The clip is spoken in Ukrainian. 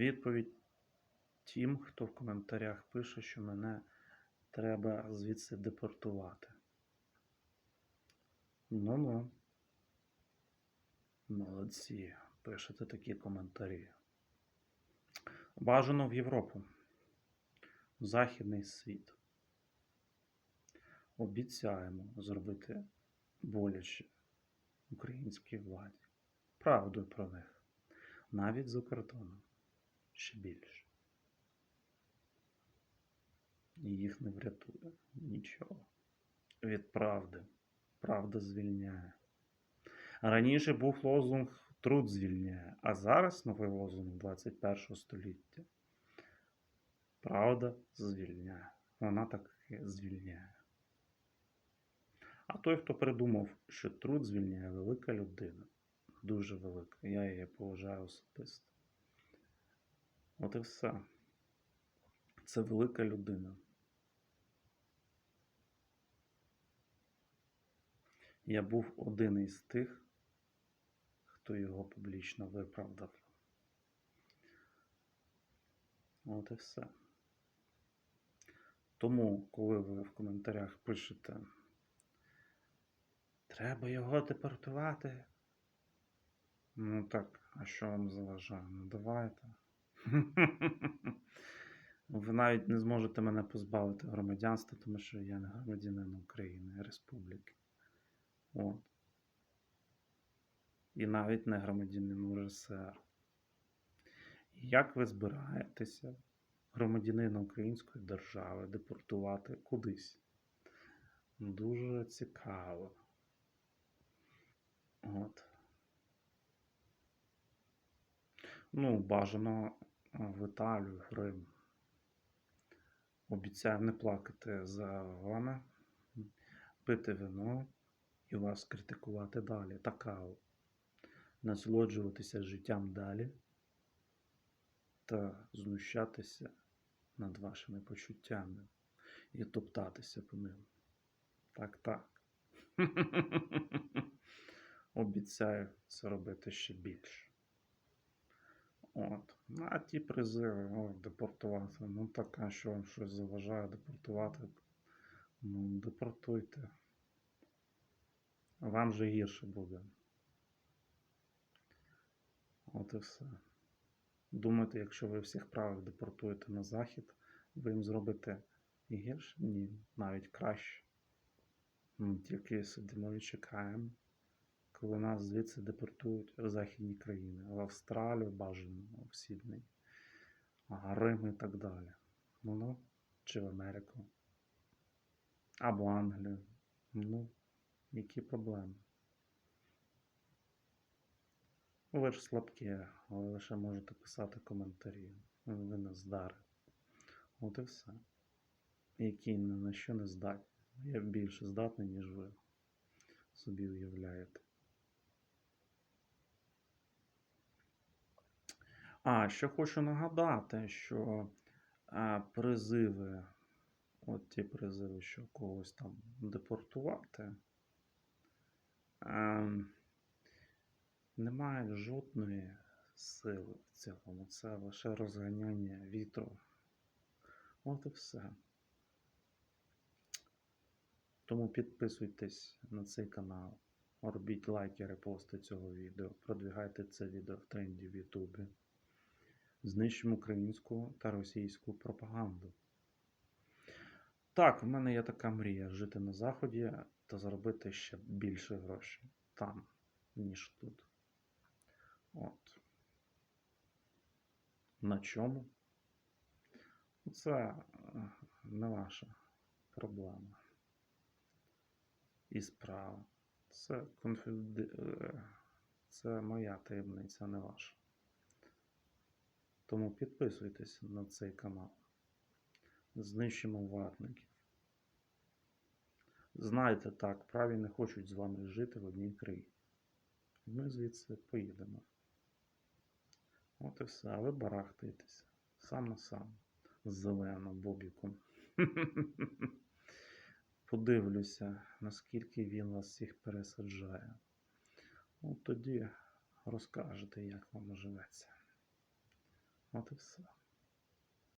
Відповідь тим, хто в коментарях пише, що мене треба звідси депортувати. Ну-ну. Молодці, пишете такі коментарі. Бажано в Європу, в Західний світ. Обіцяємо зробити боляче українській владі. Правду про них. Навіть за кордоном. Ще більше. І їх не врятує нічого. Від правди. Правда звільняє. Раніше був лозунг труд звільняє, а зараз новий лозунг 21 століття. Правда звільняє. Вона так і звільняє. А той, хто придумав, що труд звільняє велика людина, дуже велика. Я її поважаю особисто. От і все. Це велика людина. Я був один із тих, хто його публічно виправдав. От і все. Тому, коли ви в коментарях пишете, треба його депортувати. Ну так, а що вам заважає? Ну давайте. Ви навіть не зможете мене позбавити громадянства, тому що я не громадянин України, Республіки. От. І навіть не громадянин УРСР. Як ви збираєтеся громадянина Української держави депортувати кудись? Дуже цікаво. От. Ну, бажано в Італію, в Рим. Обіцяю не плакати за вами, пити вино і вас критикувати далі. Такао. Насолоджуватися життям далі та знущатися над вашими почуттями і топтатися по ним. Так, так. Обіцяю це робити ще більше. От. А ті призиви, о, депортувати. Ну так, а що вам щось заважає депортувати? Ну, депортуйте. Вам же гірше буде. От і все. Думаєте, якщо ви всіх правих депортуєте на захід, ви їм зробите гірше? Ні, навіть краще. Тільки сидимо і чекаємо, коли нас звідси депортують в західні країни, в Австралію бажано, в Сідней, Рим і так далі. Ну, ну, чи в Америку. Або Англію. Ну, які проблеми? Ви ж слабкі, ви лише можете писати коментарі. Ви не здари. От і все. Які на що не здатні. Я більше здатний, ніж ви собі уявляєте. А, ще хочу нагадати, що а, призиви, от ті призиви, що когось там депортувати, а, не мають жодної сили в цілому. Це лише розганяння вітру. От і все. Тому підписуйтесь на цей канал, робіть лайки, репости цього відео, продвігайте це відео в тренді в Ютубі. Знищимо українську та російську пропаганду. Так, в мене є така мрія жити на Заході та заробити ще більше грошей там, ніж тут. От. На чому? Це е, не ваша проблема. І справа. Це конфіди... е, Це моя таємниця, не ваша. Тому підписуйтесь на цей канал. Знищимо ватників. Знайте так, праві не хочуть з вами жити в одній країні. Ми звідси поїдемо. От і все, а ви барахтаєтеся. Сам на сам. З зеленим бобіком. Подивлюся, наскільки він вас всіх пересаджає. От тоді розкажете, як вам живеться. От і все.